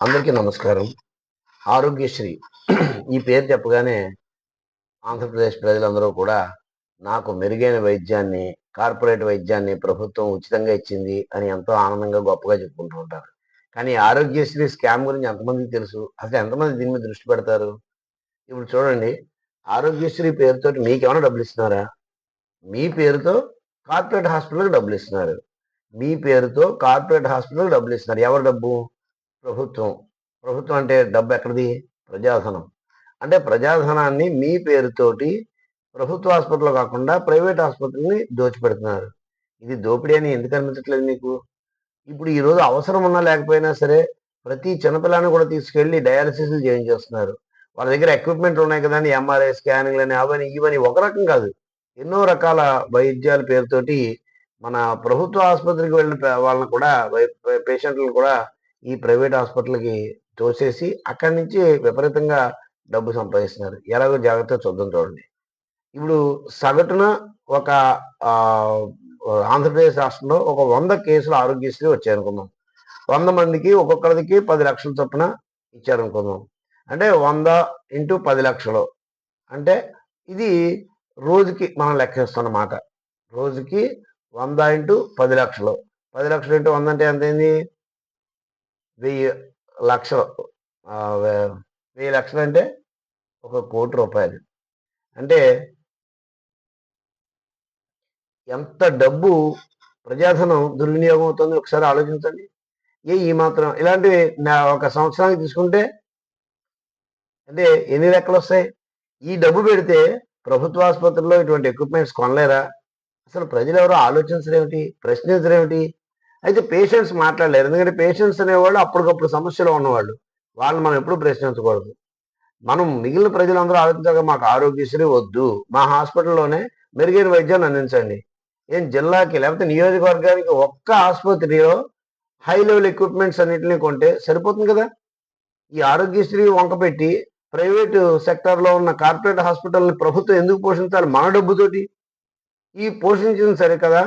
అందరికీ నమస్కారం. ఆరోగ్యశ్రీ ఈ పేరు చెప్పగానే ఆంధ్రప్రదేశ్ ప్రజలందరూ కూడా నాకు మెరుగైన వైద్యాన్ని కార్పొరేట్ వైద్యాన్ని ప్రభుత్వం ఉచితంగా ఇచ్చింది అని ఎంతో ఆనందంగా గొప్పగా చెప్పుకుంటూ ఉంటారు. కానీ ఆరోగ్యశ్రీ స్కామ్ గురించి ఎంతమందికి తెలుసు? అసలు ఎంతమంది దీని మీద దృష్టి పెడతారు? ఇప్పుడు చూడండి ఆరోగ్యశ్రీ పేరుతో మీకేమైనా డబ్బులు ఇస్తున్నారా? మీ పేరుతో కార్పొరేట్ హాస్పిటల్కి డబ్బులు ఇస్తున్నారు. మీ పేరుతో కార్పొరేట్ హాస్పిటల్కి డబ్బులు ఇస్తున్నారు. ఎవరు డబ్బు? ప్రభుత్వం. ప్రభుత్వం అంటే డబ్బు ఎక్కడిది? ప్రజాధనం. అంటే ప్రజాధనాన్ని మీ పేరుతోటి ప్రభుత్వ ఆసుపత్రిలో కాకుండా ప్రైవేట్ ఆసుపత్రుల్ని దోచిపెడుతున్నారు. ఇది దోపిడీ అని ఎందుకు అనిపించట్లేదు మీకు? ఇప్పుడు ఈ రోజు అవసరం ఉన్నా లేకపోయినా సరే ప్రతి చిన్నపిల్లని కూడా తీసుకెళ్ళి డయాలసిస్ చేయించేస్తున్నారు. వాళ్ళ దగ్గర ఎక్విప్మెంట్ ఉన్నాయి కదా అని ఎంఆర్ఐ స్కానింగ్లు అని అవని ఇవని ఒక రకం కాదు. ఎన్నో రకాల వైద్యాల పేరుతోటి మన ప్రభుత్వ ఆసుపత్రికి వెళ్ళిన వాళ్ళని కూడా పేషెంట్లను కూడా ఈ ప్రైవేట్ హాస్పిటల్కి తోసేసి అక్కడి నుంచి విపరీతంగా డబ్బు సంపాదిస్తున్నారు. ఎలాగో జాగ్రత్తగా చూద్దాం చూడండి. ఇప్పుడు సగటున ఒక ఆంధ్రప్రదేశ్ రాష్ట్రంలో ఒక వంద కేసులు ఆరోగ్యశ్రీ వచ్చాయనుకుందాం. వంద మందికి ఒక్కొక్కరికి పది లక్షల చొప్పున ఇచ్చారనుకుందాం. అంటే వంద ఇంటూ పది లక్షలు. అంటే ఇది రోజుకి మనం లెక్కేస్తున్నమాట రోజుకి వంద ఇంటూ పది లక్షలు. పది లక్షలు ఇంటూ వంద అంటే ఎంత అయింది వెయ్యి లక్షలు వెయ్యి లక్షలు అంటే ఒక కోటి రూపాయలు. అంటే ఎంత డబ్బు ప్రజాధనం దుర్వినియోగం అవుతుంది ఒకసారి ఆలోచించండి. ఏ ఈ మాత్రం ఇలాంటివి నా ఒక సంవత్సరానికి తీసుకుంటే అంటే ఎన్ని లెక్కలు వస్తాయి? ఈ డబ్బు పెడితే ప్రభుత్వ ఆసుపత్రుల్లో ఇటువంటి ఎక్విప్మెంట్స్ కొనలేరా? అసలు ప్రజలు ఎవరు ప్రశ్నించడం ఏమిటి అయితే పేషెంట్స్ మాట్లాడలేరు. ఎందుకంటే పేషెంట్స్ అనేవాళ్ళు అప్పటికప్పుడు సమస్యలో ఉన్నవాళ్ళు. వాళ్ళని మనం ఎప్పుడు ప్రశ్నించకూడదు. మనం మిగిలిన ప్రజలందరూ ఆలోచించగా మాకు ఆరోగ్యశ్రీ వద్దు. మా హాస్పిటల్లోనే మెరుగైన వైద్యాన్ని అందించండి. ఏం జిల్లాకి లేకపోతే నియోజకవర్గానికి ఒక్క ఆసుపత్రిలో హై లెవెల్ ఎక్విప్మెంట్స్ అన్నింటినీ కొంటే సరిపోతుంది కదా? ఈ ఆరోగ్యశ్రీ వంక పెట్టి ప్రైవేట్ సెక్టార్లో ఉన్న కార్పొరేట్ హాస్పిటల్ని ప్రభుత్వం ఎందుకు పోషించాలి? మన డబ్బుతోటి. ఈ పోషించింది సరే కదా?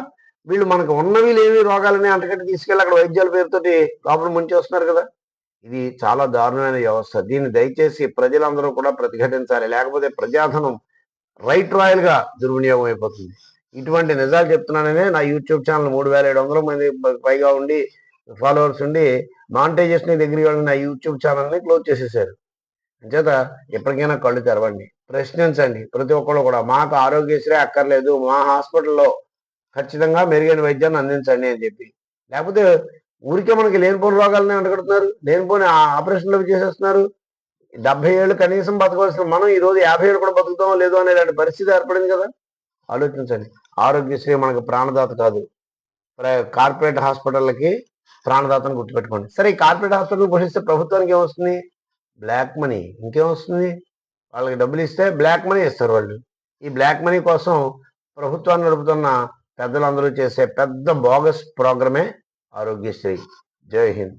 వీళ్ళు మనకు ఉన్నవి లేవి రోగాలని అంతకంటే తీసుకెళ్ళి అక్కడ వైద్యాల పేరుతోటి లోపల ముంచేస్తున్నారు కదా. ఇది చాలా దారుణమైన వ్యవస్థ. దీన్ని దయచేసి ప్రజలందరూ కూడా ప్రతిఘటించాలి. లేకపోతే ప్రజాధనం రైట్ రాయల్గా దుర్వినియోగం అయిపోతుంది. ఇటువంటి నిజాలు చెప్తున్నాననే నా యూట్యూబ్ ఛానల్ మూడు వేల ఏడు వందల మంది పైగా ఉండి ఫాలోవర్స్ ఉండి మానిటైజేషన్ డిగ్రీ వాళ్ళని నా యూట్యూబ్ ఛానల్ని క్లోజ్ చేసేసారు. అంచేత ఎప్పటికైనా కళ్ళు తెరవండి. ప్రశ్నించండి. ప్రతి ఒక్కళ్ళు కూడా మాకు ఆరోగ్యశ్రీ అక్కర్లేదు. మా హాస్పిటల్లో ఖచ్చితంగా మెరుగైన వైద్యాన్ని అందించండి అని చెప్పి. లేకపోతే ఊరికే మనకి లేనిపోని రోగాలని అంటగడుతున్నారు లేనిపోని ఆ- ఆపరేషన్లు చేసేస్తున్నారు. డెబ్బై ఏళ్ళు కనీసం బతకవలసిన మనం ఈ రోజు యాభై ఏళ్ళు కూడా బతుకుతామో లేదో అనేలాంటి పరిస్థితి ఏర్పడింది కదా? ఆలోచించండి. ఆరోగ్యశ్రీ మనకు ప్రాణదాత కాదు. కార్పొరేట్ హాస్పిటల్కి ప్రాణదాతను గుర్తుపెట్టుకోండి. సరే ఈ కార్పొరేట్ హాస్పిటల్ పోషిస్తే ప్రభుత్వానికి ఏమొస్తుంది? Black money. ఇంకేం వస్తుంది వాళ్ళకి డబ్బులు ఇస్తే బ్లాక్ మనీ ఇస్తారు వాళ్ళు. ఈ బ్లాక్ మనీ కోసం ప్రభుత్వాన్ని నడుపుతున్న పెద్దలందరూ చేసే పెద్ద బోగస్ ప్రోగ్రామే ఆరోగ్యశ్రీ. జై హింద్.